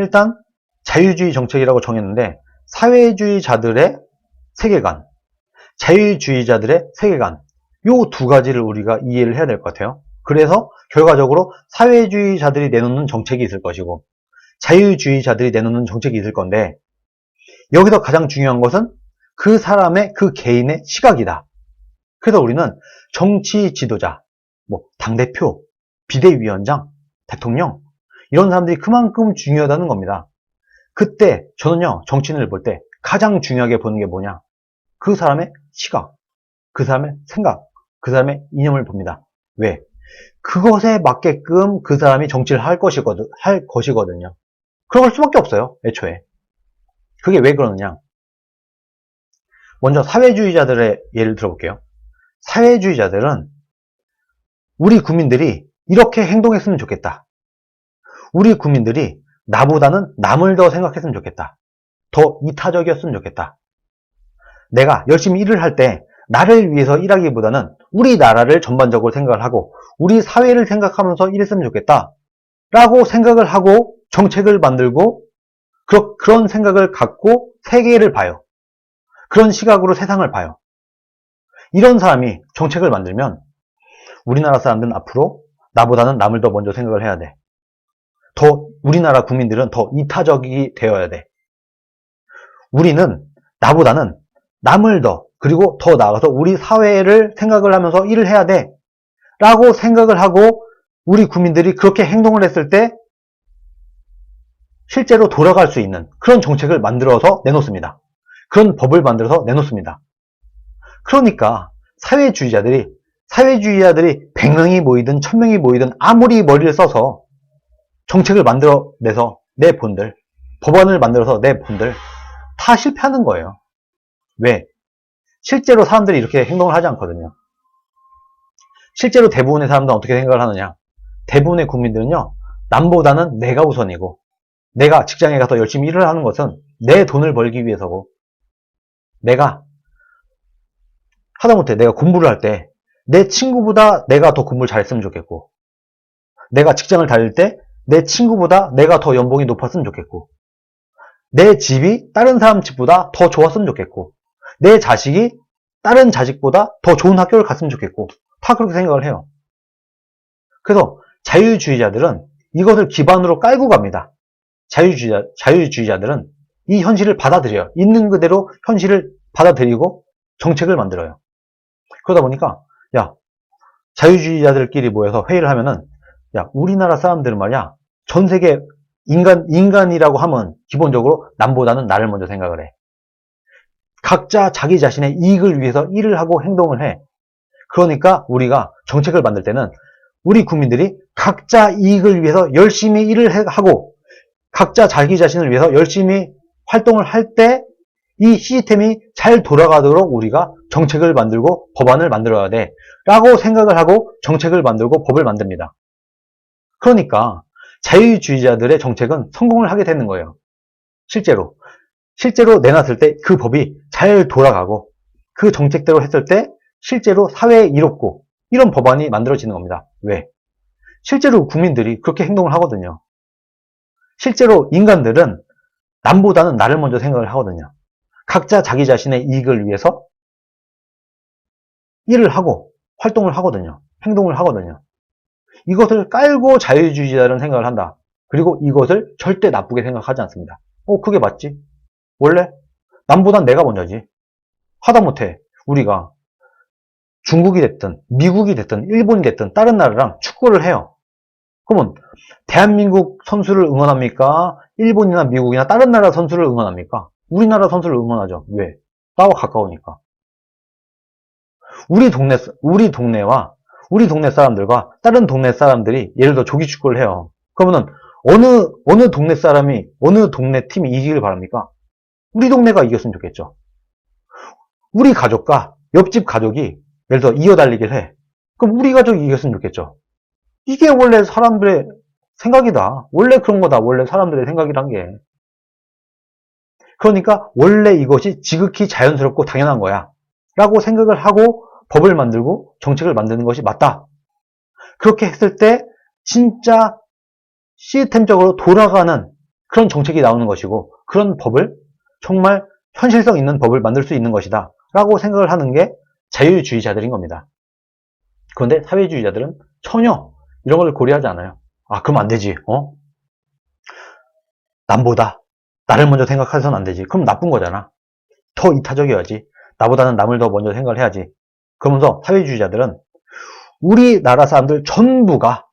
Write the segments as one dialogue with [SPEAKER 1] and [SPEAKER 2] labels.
[SPEAKER 1] 일단 자유주의 정책이라고 정했는데 사회주의자들의 세계관, 자유주의자들의 세계관 요 두 가지를 우리가 이해를 해야 될 것 같아요. 그래서 결과적으로 사회주의자들이 내놓는 정책이 있을 것이고 자유주의자들이 내놓는 정책이 있을 건데 여기서 가장 중요한 것은 그 사람의 그 개인의 시각이다. 그래서 우리는 정치 지도자, 뭐 당대표, 비대위원장, 대통령 이런 사람들이 그만큼 중요하다는 겁니다. 그때 저는요 정치인을 볼 때 가장 중요하게 보는 게 뭐냐? 그 사람의 시각, 그 사람의 생각, 그 사람의 이념을 봅니다. 왜? 그것에 맞게끔 그 사람이 정치를 할 것이거든, 할 것이거든요. 그럴 수밖에 없어요, 애초에. 그게 왜 그러느냐? 먼저 사회주의자들의 예를 들어볼게요. 사회주의자들은 우리 국민들이 이렇게 행동했으면 좋겠다. 우리 국민들이 나보다는 남을 더 생각했으면 좋겠다. 더 이타적이었으면 좋겠다. 내가 열심히 일을 할 때 나를 위해서 일하기보다는 우리나라를 전반적으로 생각을 하고 우리 사회를 생각하면서 일했으면 좋겠다. 라고 생각을 하고 정책을 만들고 그러, 그런 생각을 갖고 세계를 봐요. 그런 시각으로 세상을 봐요. 이런 사람이 정책을 만들면 우리나라 사람들은 앞으로 나보다는 남을 더 먼저 생각을 해야 돼. 더 우리나라 국민들은 더 이타적이 되어야 돼. 우리는 나보다는 남을 더 그리고 더 나아가서 우리 사회를 생각을 하면서 일을 해야 돼. 라고 생각을 하고 우리 국민들이 그렇게 행동을 했을 때 실제로 돌아갈 수 있는 그런 정책을 만들어서 내놓습니다. 그런 법을 만들어서 내놓습니다. 그러니까 사회주의자들이 사회주의자들이 100명이 모이든 1000명이 모이든 아무리 머리를 써서 정책을 만들어내서 내 본들 법안을 만들어서 내 본들 다 실패하는 거예요. 왜? 실제로 사람들이 이렇게 행동을 하지 않거든요. 실제로 대부분의 사람들은 어떻게 생각을 하느냐? 대부분의 국민들은요, 남보다는 내가 우선이고, 내가 직장에 가서 열심히 일을 하는 것은 내 돈을 벌기 위해서고, 내가 하다못해 내가 공부를 할 때 내 친구보다 내가 더 공부를 잘했으면 좋겠고, 내가 직장을 다닐 때 내 친구보다 내가 더 연봉이 높았으면 좋겠고, 내 집이 다른 사람 집보다 더 좋았으면 좋겠고, 내 자식이 다른 자식보다 더 좋은 학교를 갔으면 좋겠고, 다 그렇게 생각을 해요. 그래서 자유주의자들은 이것을 기반으로 깔고 갑니다. 자유주의자, 자유주의자들은 이 현실을 받아들여요. 있는 그대로 현실을 받아들이고 정책을 만들어요. 그러다 보니까, 야, 자유주의자들끼리 모여서 회의를 하면은, 야, 우리나라 사람들은 말이야, 전 세계 인간, 인간이라고 하면 기본적으로 남보다는 나를 먼저 생각을 해. 각자 자기 자신의 이익을 위해서 일을 하고 행동을 해. 그러니까 우리가 정책을 만들 때는 우리 국민들이 각자 이익을 위해서 열심히 일을 하고 각자 자기 자신을 위해서 열심히 활동을 할 때 이 시스템이 잘 돌아가도록 우리가 정책을 만들고 법안을 만들어야 돼. 라고 생각을 하고 정책을 만들고 법을 만듭니다. 그러니까 자유주의자들의 정책은 성공을 하게 되는 거예요. 실제로. 실제로 내놨을 때 그 법이 잘 돌아가고 그 정책대로 했을 때 실제로 사회에 이롭고 이런 법안이 만들어지는 겁니다. 왜? 실제로 국민들이 그렇게 행동을 하거든요. 실제로 인간들은 남보다는 나를 먼저 생각을 하거든요. 각자 자기 자신의 이익을 위해서 일을 하고 활동을 하거든요. 행동을 하거든요. 이것을 깔고 자유주의자라는 생각을 한다. 그리고 이것을 절대 나쁘게 생각하지 않습니다. 어, 그게 맞지? 원래 남보단 내가 먼저지. 하다못해 우리가 중국이 됐든 미국이 됐든 일본이 됐든 다른 나라랑 축구를 해요. 그러면 대한민국 선수를 응원합니까? 일본이나 미국이나 다른 나라 선수를 응원합니까? 우리나라 선수를 응원하죠. 왜? 나와 가까우니까. 우리 동네 우리 동네와 우리 동네 사람들과 다른 동네 사람들이 예를 들어 조기 축구를 해요. 그러면은 어느 어느 동네 사람이 어느 동네 팀이 이기길 바랍니까? 우리 동네가 이겼으면 좋겠죠. 우리 가족과 옆집 가족이 예를 들어 이어달리기를 해. 그럼 우리 가족이 이겼으면 좋겠죠. 이게 원래 사람들의 생각이다. 원래 그런 거다. 원래 사람들의 생각이란 게. 그러니까 원래 이것이 지극히 자연스럽고 당연한 거야. 라고 생각을 하고 법을 만들고 정책을 만드는 것이 맞다. 그렇게 했을 때 진짜 시스템적으로 돌아가는 그런 정책이 나오는 것이고 그런 법을 정말 현실성 있는 법을 만들 수 있는 것이다 라고 생각을 하는 게 자유주의자들인 겁니다. 그런데 사회주의자들은 전혀 이런 걸 고려하지 않아요. 아 그럼 안 되지. 어? 남보다 나를 먼저 생각해서는 안 되지. 그럼 나쁜 거잖아. 더 이타적이어야지. 나보다는 남을 더 먼저 생각을 해야지. 그러면서 사회주의자들은 우리나라 사람들 전부가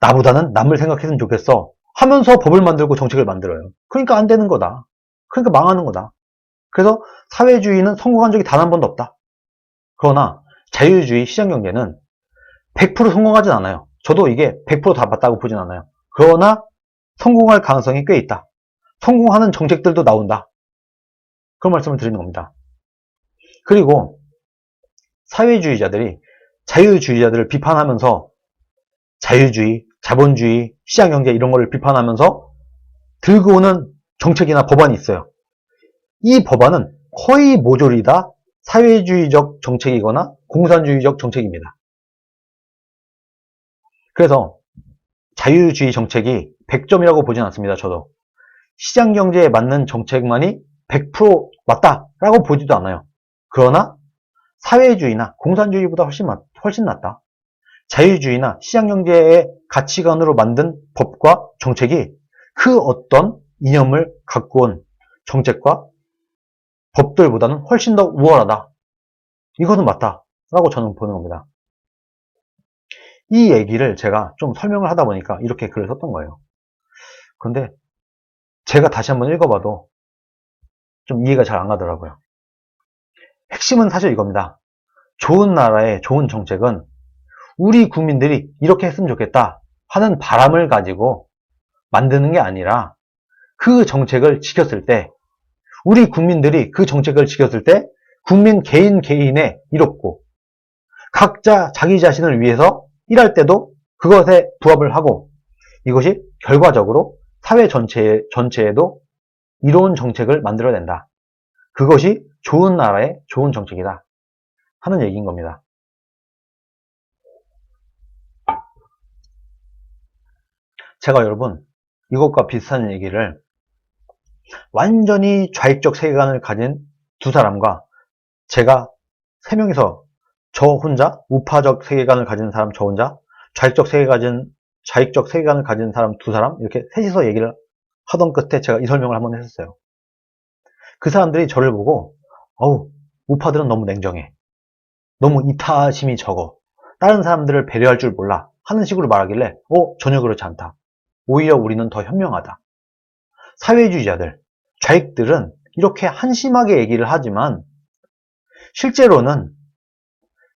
[SPEAKER 1] 나보다는 남을 생각했으면 좋겠어 하면서 법을 만들고 정책을 만들어요. 그러니까 안 되는 거다. 그러니까 망하는 거다. 그래서 사회주의는 성공한 적이 단 한 번도 없다. 그러나 자유주의 시장경제는 100% 성공하진 않아요. 저도 이게 100%다 맞다고 보진 않아요. 그러나 성공할 가능성이 꽤 있다. 성공하는 정책들도 나온다. 그런 말씀을 드리는 겁니다. 그리고 사회주의자들이 자유주의자들을 비판하면서 자유주의, 자본주의, 시장경제 이런 거를 비판하면서 들고 오는 정책이나 법안이 있어요. 이 법안은 거의 모조리 다 사회주의적 정책이거나 공산주의적 정책입니다. 그래서 자유주의 정책이 100점이라고 보진 않습니다. 저도. 시장경제에 맞는 정책만이 100% 맞다라고 보지도 않아요. 그러나 사회주의나 공산주의보다 훨씬, 훨씬 낫다. 자유주의나 시장경제의 가치관으로 만든 법과 정책이 그 어떤 이념을 갖고 온 정책과 법들보다는 훨씬 더 우월하다. 이것은 맞다 라고 저는 보는 겁니다. 이 얘기를 제가 좀 설명을 하다 보니까 이렇게 글을 썼던 거예요. 그런데 제가 다시 한번 읽어봐도 좀 이해가 잘 안 가더라고요. 핵심은 사실 이겁니다. 좋은 나라의 좋은 정책은 우리 국민들이 이렇게 했으면 좋겠다 하는 바람을 가지고 만드는 게 아니라 그 정책을 지켰을 때 우리 국민들이 그 정책을 지켰을 때 국민 개인 개인의 이롭고 각자 자기 자신을 위해서 일할 때도 그것에 부합을 하고 이것이 결과적으로 사회 전체, 전체에도 이로운 정책을 만들어낸다. 그것이 좋은 나라의 좋은 정책이다. 하는 얘기인 겁니다. 제가 여러분 이것과 비슷한 얘기를 완전히 좌익적 세계관을 가진 두 사람과 제가 세 명이서 저 혼자 우파적 세계관을 가진 사람 저 혼자 좌익적 세계관을 좌익적 세계관을 가진 사람 두 사람 이렇게 셋이서 얘기를 하던 끝에 제가 이 설명을 한번 했었어요. 그 사람들이 저를 보고 어우 우파들은 너무 냉정해. 너무 이타심이 적어. 다른 사람들을 배려할 줄 몰라. 하는 식으로 말하길래 어 전혀 그렇지 않다. 오히려 우리는 더 현명하다. 사회주의자들, 좌익들은 이렇게 한심하게 얘기를 하지만 실제로는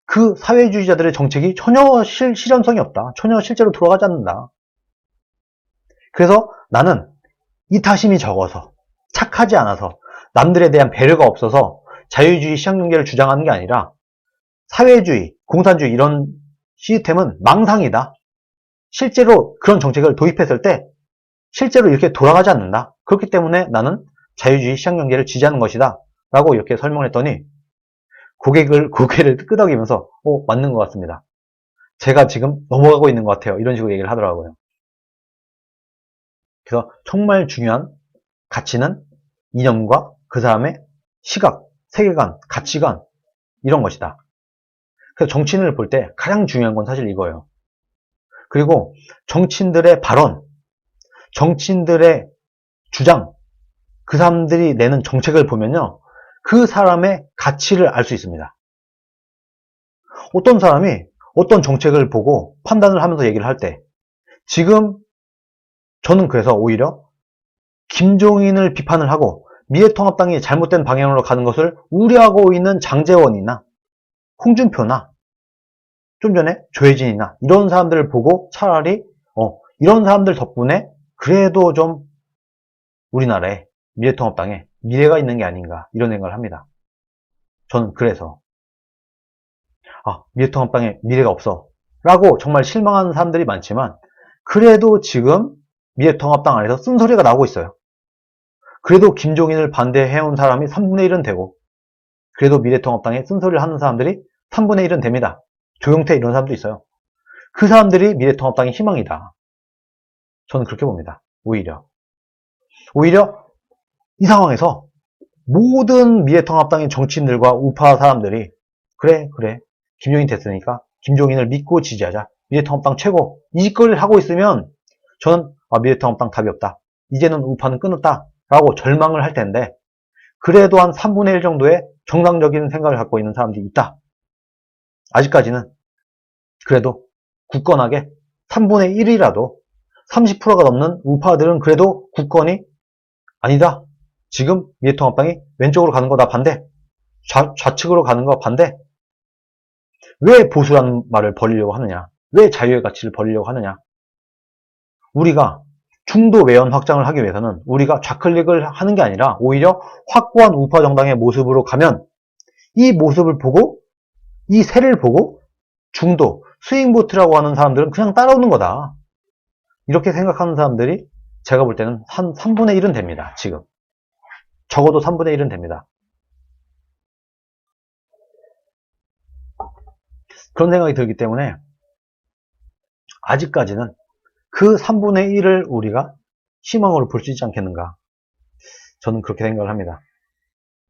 [SPEAKER 1] 그 사회주의자들의 정책이 전혀 실, 실현성이 없다. 전혀 실제로 돌아가지 않는다. 그래서 나는 이타심이 적어서 착하지 않아서 남들에 대한 배려가 없어서 자유주의 시장경제를 주장하는 게 아니라 사회주의, 공산주의 이런 시스템은 망상이다. 실제로 그런 정책을 도입했을 때 실제로 이렇게 돌아가지 않는다. 그렇기 때문에 나는 자유주의 시장경제를 지지하는 것이다. 라고 이렇게 설명을 했더니 고객을, 고개를 끄덕이면서 어, 맞는 것 같습니다. 제가 지금 넘어가고 있는 것 같아요. 이런 식으로 얘기를 하더라고요. 그래서 정말 중요한 가치는 이념과 그 사람의 시각, 세계관, 가치관 이런 것이다. 그래서 정치인을 볼 때 가장 중요한 건 사실 이거예요. 그리고 정치인들의 발언, 정치인들의 주장, 그 사람들이 내는 정책을 보면요. 그 사람의 가치를 알 수 있습니다. 어떤 사람이 어떤 정책을 보고 판단을 하면서 얘기를 할 때, 지금 저는 그래서 오히려 김종인을 비판을 하고 미래통합당이 잘못된 방향으로 가는 것을 우려하고 있는 장재원이나 홍준표나 좀 전에 조혜진이나 이런 사람들을 보고 차라리 어, 이런 사람들 덕분에 그래도 좀 우리나라에 미래통합당에 미래가 있는 게 아닌가 이런 생각을 합니다. 저는 그래서 아 미래통합당에 미래가 없어 라고 정말 실망하는 사람들이 많지만 그래도 지금 미래통합당 안에서 쓴소리가 나오고 있어요. 그래도 김종인을 반대해온 사람이 3분의 1은 되고 그래도 미래통합당에 쓴소리를 하는 사람들이 3분의 1은 됩니다. 조용태 이런 사람도 있어요. 그 사람들이 미래통합당의 희망이다. 저는 그렇게 봅니다. 오히려. 오히려 이 상황에서 모든 미래통합당의 정치인들과 우파 사람들이 그래 그래 김종인 됐으니까 김종인을 믿고 지지하자 미래통합당 최고 이 짓거리를 하고 있으면 저는 아, 미래통합당 답이 없다 이제는 우파는 끊었다 라고 절망을 할 텐데 그래도 한 3분의 1 정도의 정상적인 생각을 갖고 있는 사람들이 있다 아직까지는 그래도 굳건하게 3분의 1이라도 30%가 넘는 우파들은 그래도 굳건히 아니다. 지금 미래통합당이 왼쪽으로 가는 거 나 반대. 좌, 좌측으로 가는 거 반대. 왜 보수라는 말을 버리려고 하느냐? 왜 자유의 가치를 버리려고 하느냐? 우리가 중도 외연 확장을 하기 위해서는 우리가 좌클릭을 하는 게 아니라 오히려 확고한 우파 정당의 모습으로 가면 이 모습을 보고 이 새를 보고 중도 스윙보트라고 하는 사람들은 그냥 따라오는 거다. 이렇게 생각하는 사람들이 제가 볼 때는 한 3분의 1은 됩니다. 지금. 적어도 3분의 1은 됩니다. 그런 생각이 들기 때문에 아직까지는 그 3분의 1을 우리가 희망으로 볼 수 있지 않겠는가. 저는 그렇게 생각을 합니다.